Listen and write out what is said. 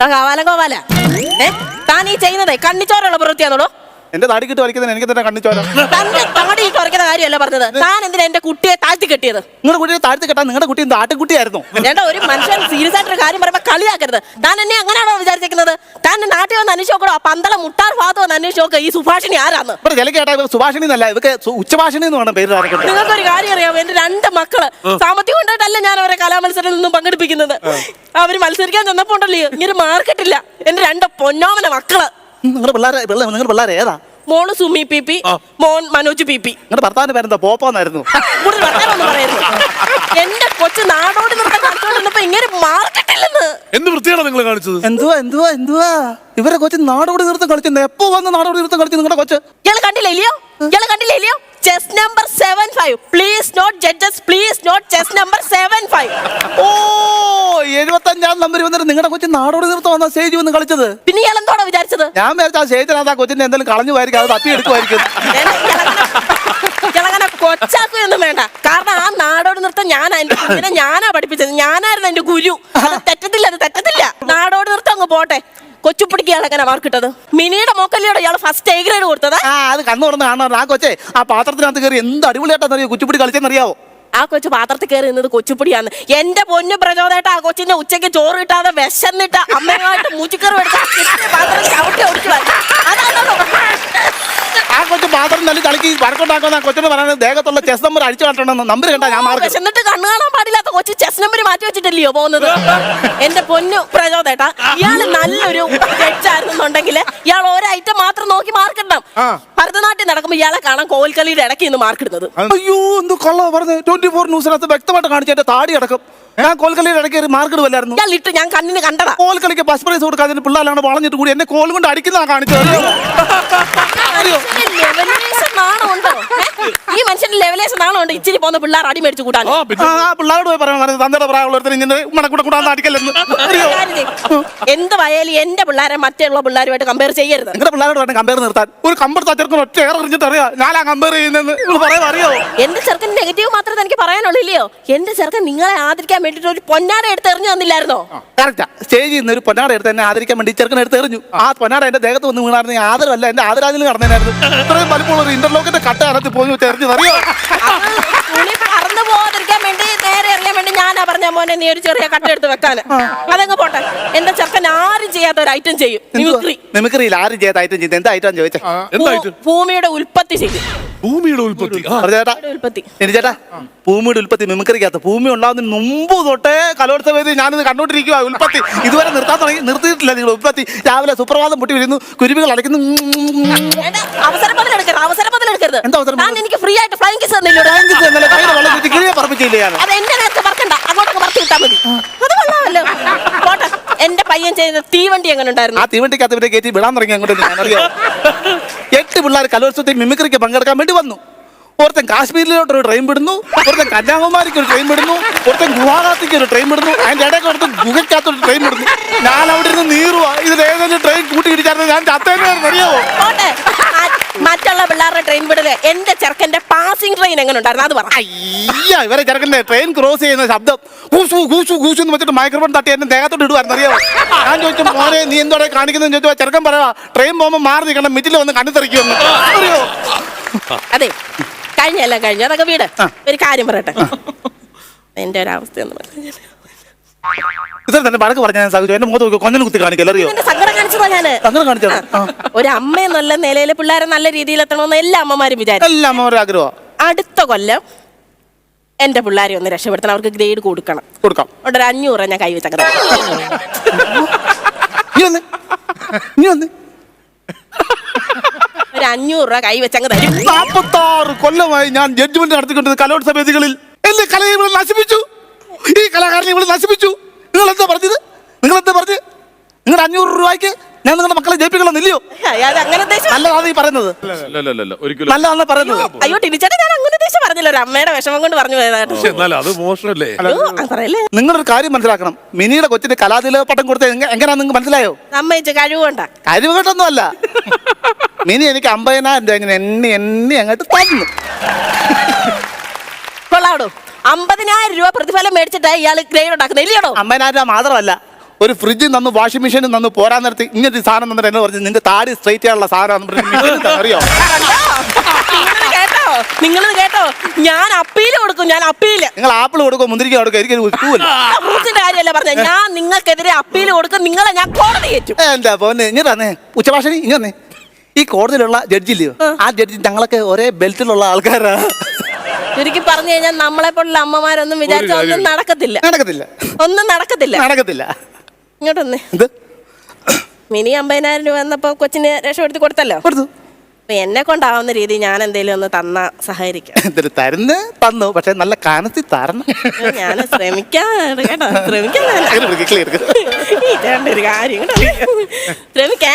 ഗോപാല കോവാല ഏ? താൻ ഈ ചെയ്യുന്നതേ കണ്ണിച്ചോറുള്ള പ്രവൃത്തിയാണോ എന്റെ താടി കിട്ടി വരയ്ക്കുന്നത് എനിക്ക് തന്നെ കണ്ണിച്ചോര തന്റെ ഇട്ട് കുറയ്ക്കുന്ന കാര്യമല്ല പറഞ്ഞത്. താൻ എന്തിനാ എന്റെ കുട്ടിയെ താഴ്ത്തി കെട്ടിയത്? നിങ്ങളുടെ കുട്ടിയെ താഴ്ത്തി കെട്ടാൻ നിങ്ങളുടെ കുട്ടി ആട്ടിൻകുട്ടിയായിരുന്നു. ചേട്ടാ ഒരു മനുഷ്യൻ സീരിയസ് ആയിട്ടൊരു കാര്യം പറയുമ്പോ കളിയാക്കരുത്. താൻ എന്നെ അങ്ങനെയാണോ വിചാരിച്ചിരിക്കുന്നത്? താൻ നാട്ടിൽ വന്ന് അന്വേഷിച്ച് നോക്കണോ? ആ പന്തള മുട്ടാർ ഭാഗത്ത് വന്ന് അന്വേഷിച്ച് നോക്കുക ഈ സുഭാഷിണി ആരാന്ന്? ഇവിടെ ചില കേട്ടാ ഇവർ സുഭാഷിണി എന്നല്ല ഇവർക്ക് സു- ഉച്ചഭാഷിണി എന്ന് വേണം പേര് നിങ്ങൾക്ക് നിങ്ങൾക്കൊരു കാര്യം അറിയാമോ? എന്റെ രണ്ട് മക്കൾ സാമ്പത്തികം കൊണ്ടായിട്ടല്ല ഞാൻ അവരെ കലാമത്സരത്തിൽ നിന്നും പങ്കെടുപ്പിക്കുന്നത്. അവർ മത്സരിക്കാൻ ചെന്നപ്പോ ഉണ്ടല്ലോ ഇങ്ങനെ മാർക്കറ്റില്ല. എന്റെ രണ്ട് പൊന്നോമന മക്കൾ. നിങ്ങളുടെ പിള്ളേരെ നിങ്ങളുടെ പിള്ളേരെ ഏതാ? മോൾ സുമി പി പി മോൻ മനോജ് പി പി. നിങ്ങളുടെ ഭർത്താവിന്റെ പേരെന്താ? പോപ്പോന്നായിരുന്നു. കൂടുതൽ വർത്തമാനമൊന്നും പറയരുത്. എന്റെ കൊച്ചു നാടോടി നൃത്തം കളിച്ചോണ്ടിരുന്നപ്പോ ഇങ്ങനെ മാർക്കറ്റില്ലെന്ന് എന്ത് വൃത്തിയാണ് നിങ്ങൾ കാണിച്ചത്? എന്തുവാ എന്തുവാ എന്തുവാ? ഇവരെ കൊച്ചു നാടോടി നൃത്തം കളിച്ചു എപ്പോ വന്ന് നാടോടി നൃത്തം കളിച്ചു നിങ്ങളുടെ കൊച്ച്? ഇയാൾ കണ്ടില്ല ഇല്ലയോ ഇയാൾ കണ്ടില്ല ഇല്ലയോ chess number seven five please note judges please note chess number seven five ഓ എഴുപത്തഞ്ചാം നമ്പർ വന്നിട്ട് നിങ്ങളുടെ കൊച്ചു നാടോടി നിർത്തം വന്ന സ്റ്റേജ് വന്ന് കളിച്ചത്? പിന്നെ ഇയാൾ എന്തോടാ വിചാരിച്ചത്? ഞാൻ വിചാരിച്ച ആ സ്റ്റേജിനകത്ത് ആ കൊച്ചിന്റെ എന്തെങ്കിലും കളഞ്ഞു പോയിരിക്കും അത് തപ്പി എടുക്കുമായിരിക്കും. ഇയാളങ്ങനെ വേണ്ട. കാരണം നൃത്തം ഞാനാ എന്റെ കുഞ്ഞിനെ ഞാനാ പഠിപ്പിച്ചത്. ഞാനായിരുന്നു എന്റെ ഗുരു. അത് തെറ്റത്തില്ല അത് തെറ്റത്തില്ല. നാടോട് നൃത്തം അങ്ങ് പോട്ടെ. കൊച്ചുപിടിക്കാണ് എങ്ങനെ മാർക്ക് ഇട്ടത്? മിനിയുടെ മോക്കല്ലിയുടെ ഇയാൾ ഫസ്റ്റ് എ ഗ്രേഡ് കൊടുത്തത്? ആ അത് കണ്ണു തുറന്ന് കാണാറ് ആ കൊച്ചെ ആ പാത്രത്തിനകത്ത് കയറി എന്ത് അടിപൊളിയായിട്ടാണെന്നറിയോ കുച്ചുപിടി കളിച്ചെന്നറിയാവോ? ആ കൊച്ചു പാത്രത്തിൽ കയറി നിന്നത് കൊച്ചുപ്പിടിയാന്ന്. എന്റെ പൊന്ന് പ്രചോദനായിട്ട് ആ കൊച്ചിന്റെ ഉച്ചയ്ക്ക് ചോറ് കിട്ടാതെ വിശന്നിട്ട് അമ്മയുമായിട്ട് മൂച്ചിക്കറി എടുത്ത് പാത്രം ചവിട്ടി ഒടിച്ചു അതാണോ ആ കൊച്ചു പാത്രം നല്ല കളിക്ക് വഴക്കുണ്ടാക്കുന്ന കൊച്ചിന് പറയുന്നത്? ദേഹത്തുള്ള ചെസ് നമ്പർ അടിച്ചു കാട്ടണമെന്ന് നമ്പർ കണ്ടാ ഞാൻ മാർക്ക്. എന്നിട്ട് കണ്ണു കാണാൻ പാടില്ലാത്ത കൊച്ചു ചെസ് നമ്പർ മാറ്റി വെച്ചിട്ടല്ലയോ പോകുന്നത്? എന്റെ പൊന്നു പ്രചോദേട്ടാ ഇയാൾ നല്ലൊരു ജഡ്ജായിരുന്നുണ്ടെങ്കിൽ ഇയാൾ ഒരു ഐറ്റം മാത്രം നോക്കി മാർക്കിടണം ഭരതനാട്യം നടക്കുമ്പോ ഇയാളെ കാണാൻ കോൽക്കളിയുടെ ഇടയ്ക്ക് ഇന്ന് മാർക്കിടുന്നത് അയ്യോ എന്ത് കൊള്ളോ. പറഞ്ഞു ട്വന്റി ഫോർ ന്യൂസിനകത്ത് വ്യക്തമായിട്ട് കാണിച്ചു എന്റെ താടി അടക്കം. ഞാൻ കോൽക്കളിയുടെ ഇടയ്ക്ക് മാർക്കറ്റ് വല്ലായിരുന്നു. ഞാൻ ഇട്ട് ഞാൻ കണ്ണിന് കണ്ടത്. കോൽക്കളിക്ക് ബസ് പ്രൈസ് കൊടുക്കാതിന് പിള്ളേരാണ് വളഞ്ഞിട്ട് കൂടി. എന്നെ കോൽ കൊണ്ട് അടിക്കുന്നതാ കാണിച്ചത്. അറിയോ? ഈ മനുഷ്യന്റെ ലെവലേഷൻ നാണമുണ്ട് ഇച്ചിരി പോകുന്ന പിള്ളേർ അടി മേടിച്ചു കൂട്ടാൻ. പിള്ളേരോട് പോയി പറയാൻ തന്തയുടെ ഇങ്ങനെ മണക്കൂടെ അടിക്കല്ലെന്ന് എന്ത് വയാലും എന്റെ പിള്ളേരെ മറ്റുള്ള പിള്ളേരുമായിട്ട് കമ്പയർ ചെയ്യരുത്. നിങ്ങളുടെ പിള്ളേരോട് വേണം കമ്പയർ നിർത്താൻ. ഒരു കമ്പർ ഒറ്റ ഏറെ അറിഞ്ഞിട്ട് അറിയാം ആ കമ്പയർ പറയാൻ അറിയോ? എന്റെ ചെറുക്കൻ നെഗറ്റീവ് മാത്രമേ എനിക്ക് പറയാനുള്ളില്ലയോ എന്റെ ചെറുക്കൻ നിങ്ങളെ ആദരിക്കാൻ വേണ്ടിട്ട് ഒരു പൊന്നാട എടുത്ത് എറിഞ്ഞു തന്നില്ലായിരുന്നോ? കറക്റ്റാ സ്റ്റേജിൽ നിന്ന് ഒരു പൊന്നാട എടുത്ത് എന്നെ ആദരിക്കാൻ വേണ്ടി ചെറുക്കൻ എടുത്ത് എറിഞ്ഞു. ആ. പൊന്നാട എന്റെ ദേഹത്ത് വന്ന് വീണായിരുന്നു. ആദരവല്ല എന്റെ ആദരാജിൽ കടന്നേനായിരുന്നു ഇത്രയും പലപ്പോഴും ഒരു ഇന്റർലോക്കിന്റെ കട്ട അകത്ത് പോയി അത് തുണി പറന്നു പോകാതിരിക്കാൻ വേണ്ടി നേരെ അറിയാൻ വേണ്ടി ഞാനാ പറഞ്ഞ മോനെ നീ ഒരു ചെറിയ കട്ട എടുത്ത് വെക്കാന്. അതങ്ങ് പോട്ടെ. എന്റെ ചെറുക്കൻ ആരും ചെയ്യാത്ത ഒരു ഐറ്റം ചെയ്യും. മിമിക്രി. മിമിക്രിയിൽ ആരും ചെയ്ത ഐറ്റം ചെയ്ത് എന്താ ഐറ്റം ചോദിച്ചേ? എന്തായിട്ട് ഭൂമിയുടെ ഉൽപ്പത്തി ചെയ്യും. ഭൂമിയുടെ ഉൽപ്പത്തി. ഉൽപ്പത്തി. ഇനി ചേട്ടാ ഭൂമിയുടെ ഉൽപ്പത്തി മിമിക്രിക്കകത്ത്. ഭൂമി ഉണ്ടാകുന്നതിന് മുമ്പ് തൊട്ടേ കലോത്സവത്തിൽ ഞാനിത് കണ്ടോണ്ടിരിക്കുക ഉൽപ്പത്തി. ഇതുവരെ നിർത്താൻ തുടങ്ങി നിർത്തിയിട്ടില്ല നിങ്ങൾ ഉൽപ്പത്തി. രാവിലെ സുപ്രഭാതം പൊട്ടി വരുന്നു കുരുവികൾ അടയ്ക്കുന്നു. അവസരം അവസരം അവസരം ഞാൻ എനിക്ക് ഫ്രീ ആയിട്ട് ഫ്ലൈങ് കിസ് അത് എന്റെ നേരത്തെ പറക്കണ്ട. അങ്ങോട്ടൊക്കെ പറത്തി വിട്ടാ മതി. അത് കൊള്ളാമല്ലോ. പോട്ടെ. എന്റെ പയ്യൻ ചെയ്യുന്ന തീവണ്ടി എങ്ങനെ ഉണ്ടായിരുന്നു? ആ തീവണ്ടിക്കകത്ത് ഇവരെ കയറ്റി വിടാൻ തുടങ്ങി അങ്ങോട്ട് ഞാൻ അറിയോ. എട്ട് പിള്ളേർ കലോത്സവത്തിൽ മിമിക്രിക്ക് പങ്കെടുക്കാൻ വേണ്ടി വന്നു. ഒരുത്തൻ കാശ്മീരിലോട്ട് ഒരു ട്രെയിൻ വിടുന്നു. ഒരുത്തൻ കന്യാകുമാരിക്ക് ഒരു ട്രെയിൻ വിടുന്നു. ഒരുത്തൻ ഗുവാഹത്തിക്ക് ഒരു ട്രെയിൻ വിടുന്നു. അതിന്റെ ഇടയ്ക്ക് ഒരുത്തൻ ഗുഹയ്ക്കകത്ത് ഒരു ട്രെയിൻ വിടുന്നു. ഞാൻ അവിടെ ഇരുന്ന് നീറുവാ. ഇത് ഏതെങ്കിലും ട്രെയിൻ കൂട്ടി ഇടിച്ചായിരുന്നു ഞാൻ ചത്തേനായിരുന്നു അറിയാവോ? മറ്റുള്ള പിള്ളേരുടെ ട്രെയിൻ വിടൽ. എന്റെ ചെറുക്കന്റെ പാസിംഗ് ട്രെയിൻ എങ്ങനെ ഉണ്ടായിരുന്നു അത് പറ. അയ്യ ഇവരെ ചെറുക്കന്റെ ട്രെയിൻ ക്രോസ് ചെയ്യുന്ന ശബ്ദം. കൂസു കൂസു കൂസു എന്ന് വെച്ചിട്ട് മൈക്രോഫോൺ തട്ടി എന്നെ ദേഹത്തോട്ട് ഇടുവായിരുന്നു. അറിയോ ഞാൻ ചോദിച്ചു മോനെ നീ എന്തോടെ കാണിക്കുന്നതെന്ന് ചോദിച്ചു ചെറുക്കൻ പറയാ ട്രെയിൻ പോകുമ്പോൾ മാറി നിൽക്കണം മിറ്റിൽ വന്ന് കണ്ണു തെറിക്കുമെന്ന് അറിയോ അതെ. കഴിഞ്ഞെല്ലാം കഴിഞ്ഞു. അതൊക്കെ വീട്. ഒരു കാര്യം പറയട്ടെ. എന്റെ ഒരു അവസ്ഥ എന്ന് പറഞ്ഞു ഇത്ര തന്നെ വഴക്ക് പറഞ്ഞു ഞാൻ സാധിച്ചു. എന്റെ മുഖത്ത് നോക്കി കൊഞ്ഞനെ കുത്തി കാണിക്കല്ലോ? അറിയോ? എന്റെ സങ്കടം കാണിച്ചതാ ഞാൻ. അങ്ങനെ കാണിച്ചത് ആ. ഒരു അമ്മ എന്നുള്ള നിലയിൽ പിള്ളേരെ നല്ല രീതിയിൽ എത്തണമെന്ന് എല്ലാ അമ്മമാരും വിചാരിച്ചു. എല്ലാം അമ്മമാരുടെ ആഗ്രഹം അടുത്ത കൊല്ലം എന്റെ പിള്ളേരെ ഒന്ന് രക്ഷപ്പെടുത്തണം. അവർക്ക് ഗ്രേഡ് കൊടുക്കണം. കൊടുക്കാം. അവിടെ ഒരു അഞ്ഞൂറ് ഞാൻ കൈ നീ വന്ന്. നീ വന്ന്. ഒരു അഞ്ഞൂറ് രൂപ കൈവച്ചങ്ങ് തരും. നാപ്പത്താറ് കൊല്ലമായി ഞാൻ ജഡ്ജ്മെന്റ് നടത്തിക്കൊണ്ടത് കലോത്സവ വേദികളിൽ എന്റെ കലയെ ഇവിടെ നശിപ്പിച്ചു. ഈ കലാകാരനെ ഇവിടെ നശിപ്പിച്ചു. നിങ്ങൾ എന്താ പറഞ്ഞത്? നിങ്ങൾ എന്താ പറഞ്ഞത്? നിങ്ങളുടെ അഞ്ഞൂറ് രൂപയ്ക്ക് ഞാൻ നിങ്ങളുടെ മക്കളെ ജയിപ്പിക്കണമെന്നില്ലയോ? അങ്ങനെ ഉദ്ദേശം നല്ലതാണ് ഈ പറയുന്നത്. അല്ല അല്ല അല്ല ഒരിക്കലും നല്ലതാണ് പറയുന്നത്. അയ്യോ ടിനിച്ചേട്ടാ ഞാൻ അങ്ങനെ ഉദ്ദേശം പറഞ്ഞില്ല. ഒരു അമ്മയുടെ വിഷമം കൊണ്ട് പറഞ്ഞു പോയതാട്ടോ പക്ഷെ എന്നാലും അത് മോശമല്ലേ? അയ്യോ, അത് പറയല്ലേ. നിങ്ങളൊരു കാര്യം മനസ്സിലാക്കണം. മിനിയുടെ കൊച്ചിന് കലാതിലക പട്ടം കൊടുത്തത് എങ്ങ- എങ്ങനെയാ നിങ്ങൾക്ക് മനസ്സിലായോ? സമ്മതിച്ച കഴിവുകൊണ്ട കഴിവുകെട്ടൊന്നും അല്ല മിനി എനിക്ക് അമ്പതിനായിരം രൂപ ഇങ്ങനെ എണ്ണി എണ്ണി അങ്ങോട്ട് തന്നു. കൊള്ളാടോ അമ്പതിനായിരം രൂപ പ്രതിഫലം മേടിച്ചിട്ടാ ഇയാൾ ഗ്രേഡ് ഉണ്ടാക്കുന്നത്. ഇല്ലയോ അമ്പതിനായിരം രൂപ മാത്രമല്ല ഒരു ഫ്രിഡ്ജ് നന്ന് വാഷിംഗ് മെഷീനും നന്ന് പോരാൻ നേരത്ത് ഇങ്ങനത്തെ സാധനം തന്നിട്ട് എന്നെ പറഞ്ഞു നിന്റെ താടി സ്ട്രൈറ്റ് ആയുള്ള സാധനം അറിയോ? നിങ്ങൾ കേട്ടോ? നിങ്ങൾ കേട്ടോ? ഞാൻ അപ്പീൽ കൊടുക്കും ഞാൻ അപ്പീൽ നിങ്ങൾ ആപ്പിൾ കൊടുക്കും മുന്തിരിക്ക കൊടുക്കും എനിക്ക് കാര്യമല്ല പറഞ്ഞ. ഞാൻ നിങ്ങൾക്കെതിരെ അപ്പീൽ കൊടുക്കും നിങ്ങളെ ഞാൻ കോടതി കയറ്റും എന്താ പോന്നെ? ഇങ്ങനെ തന്നെ ഉച്ചഭാഷണി ഇങ്ങനെ തന്നെ ഈ കോടതിയിലുള്ള ജഡ്ജില്ലയോ ആ ജഡ്ജി ഞങ്ങളൊക്കെ ഒരേ ബെൽറ്റിലുള്ള ആൾക്കാരാ. ചുരുക്കി പറഞ്ഞു കഴിഞ്ഞാൽ നമ്മളെ പോലുള്ള അമ്മമാരൊന്നും വിചാരിച്ച ഒന്നും. നടക്കത്തില്ല. നടക്കത്തില്ല. ഒന്നും നടക്കത്തില്ല. നടക്കത്തില്ല. ഇങ്ങോട്ടൊന്ന്. എന്ത്? മിനി അമ്പതിനായിരം രൂപ വന്നപ്പോ കൊച്ചിന് രക്ഷപ്പെടുത്തി കൊടുത്തല്ലോ? കൊടുത്തു. അപ്പൊ എന്നെ കൊണ്ടാവുന്ന രീതി ഞാൻ എന്തേലും ഒന്ന് തന്ന സഹകരിക്കാം. എന്തൊരു തരുന്ന്? തന്നു. പക്ഷെ നല്ല കാനത്തി തരണം. ഞാൻ ശ്രമിക്കാം കേട്ടോ. ശ്രമിക്കാം ഞാൻ. അങ്ങനെ ക്ലിയർ ഇതാണ്ട് ഒരു കാര്യം കേട്ടോ. ശ്രമിക്കേ.